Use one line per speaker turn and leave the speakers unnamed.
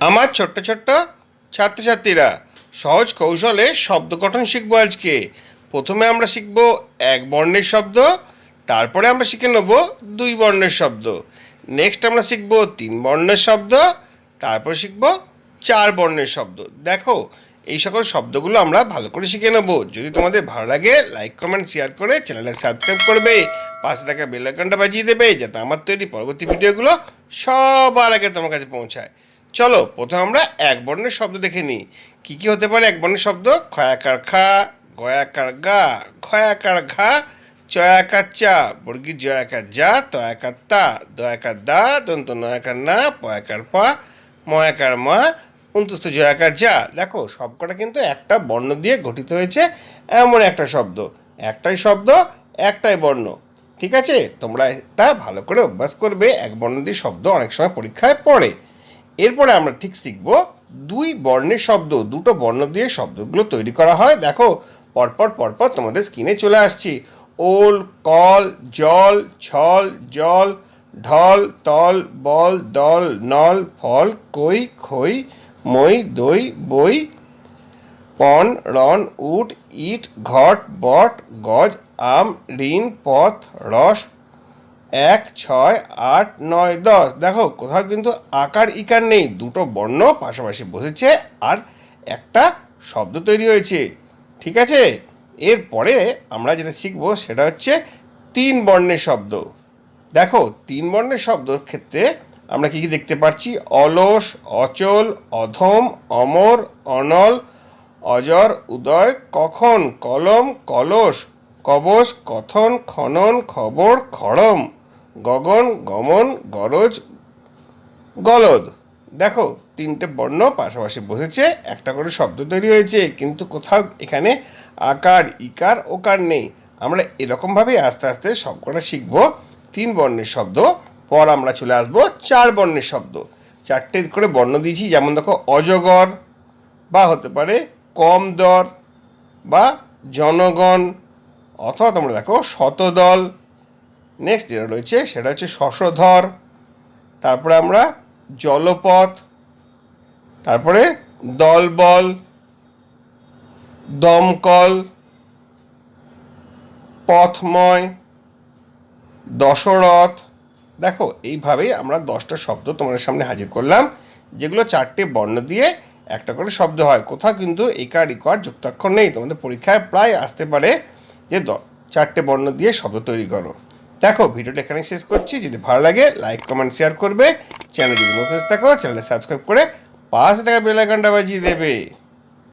আমার ছোট্ট ছোট্ট ছাত্রছাত্রীরা, সহজ কৌশলে শব্দ গঠন শিখব আজকে। প্রথমে আমরা শিখব এক বর্ণের শব্দ, তারপরে আমরা শিখে নেব দুই বর্ণের শব্দ। নেক্সট আমরা শিখব তিন বর্ণের শব্দ, তারপর শিখব চার বর্ণের শব্দ। দেখো, এই সকল শব্দগুলো আমরা ভালো করে শিখে নেব। যদি তোমাদের ভালো লাগে লাইক কমেন্ট শেয়ার করে চ্যানেলে সাবস্ক্রাইব করবে। পাশে থাকা বেল আইকনটা বাজিয়ে দেবে, যাতে আমার তৈরি পরবর্তী ভিডিওগুলো সবার আগে তোমার কাছে পৌঁছায়। চলো, প্রথমে আমরা এক বর্ণের শব্দ দেখে নিই। কি কি হতে পারে এক বর্ণের শব্দ? খয়াকার খা, গয়াকার গা খয়াকার ঘা, চয়াকার চা। বর্গীর জয়াকার যা, তয়াকার তা। দয়াকার দা, দন্ত নয়াকার না, পয়াকার পা, ময়াকার মা, অন্তস্থ জয়াকার যা। দেখো, সবকটা কিন্তু একটা বর্ণ দিয়ে গঠিত হয়েছে এমন একটা শব্দ। একটাই শব্দ, একটাই বর্ণ। ঠিক আছে? তোমরা এটা ভালো করে অভ্যাস করবে, এক বর্ণ দিয়ে শব্দ অনেক সময় পরীক্ষায় পড়ে। এরপরে আমরা ঠিক শিখব দুই বর্ণের শব্দ, দুটো বর্ণ দিয়ে শব্দগুলো তৈরি করা হয়। দেখো, পরপর পরপর তোমাদের স্ক্রিনে চলে আসছি। ওল, কল, জল, ছল, জল, ঢল, তল, বল, দল, নল, ফল, কই, খই, মই, দই, বই পন রন উট, ইট, ঘট, বট, গজ, আম, ঋণ, পথ, রস এক, ছয়, আট, নয়, দশ। দেখো, কোথাও কিন্তু আকার, ইকার নেই। দুটো বর্ণ পাশাপাশি বসেছে আর একটা শব্দ তৈরি হয়েছে। ঠিক আছে? এরপরে আমরা যেটা শিখব সেটা হচ্ছে তিন বর্ণের শব্দ। দেখো, তিন বর্ণের শব্দর ক্ষেত্রে আমরা কি কি দেখতে পাচ্ছি অলস, অচল, অধম, অমর, অনল, অজর, উদয়, কখন, কলম, কলস, কবচ, কথন, খনন, খবর, খড়ম। গগন, গমন, গরজ, গলদ। দেখো, তিনটে বর্ণ পাশাপাশি বসেছে, একটা করে শব্দ তৈরি হয়েছে, কিন্তু কোথাও এখানে আকার, ইকার, ওকার নেই। আমরা এরকমভাবেই আস্তে আস্তে সবকটা শিখব। তিন বর্ণের শব্দ, পর আমরা চলে আসব চার বর্ণের শব্দ। চারটে করে বর্ণ দিয়েছি, যেমন দেখো, অজগর, বা হতে পারে কম দর বা জনগণ, অথবা তোমরা দেখো, শতদল নেক্সট যেটা রয়েছে, সেটা হচ্ছে শশধর তারপরে আমরা জলপথ, তারপরে দলবল, দমকল, পথময়, দশরথ। দেখো, এইভাবেই আমরা দশটা শব্দ তোমাদের সামনে হাজির করলাম, যেগুলো চারটে বর্ণ দিয়ে একটা করে শব্দ হয়। কোথাও কিন্তু একার ইকার যুক্তাক্ষর নেই। তোমাদের পরীক্ষায় প্রায় আসতে পারে যে চারটে বর্ণ দিয়ে শব্দ তৈরি করো। দেখো, ভিডিওটা এখানে শেষ করছি। যদি ভালো লাগে লাইক কমেন্ট শেয়ার করবে। চ্যানেল যদি নতুন থাকো চ্যানেলটা সাবস্ক্রাইব করে পাশে থাকা বেলাইকনটা বাজিয়ে দেবে।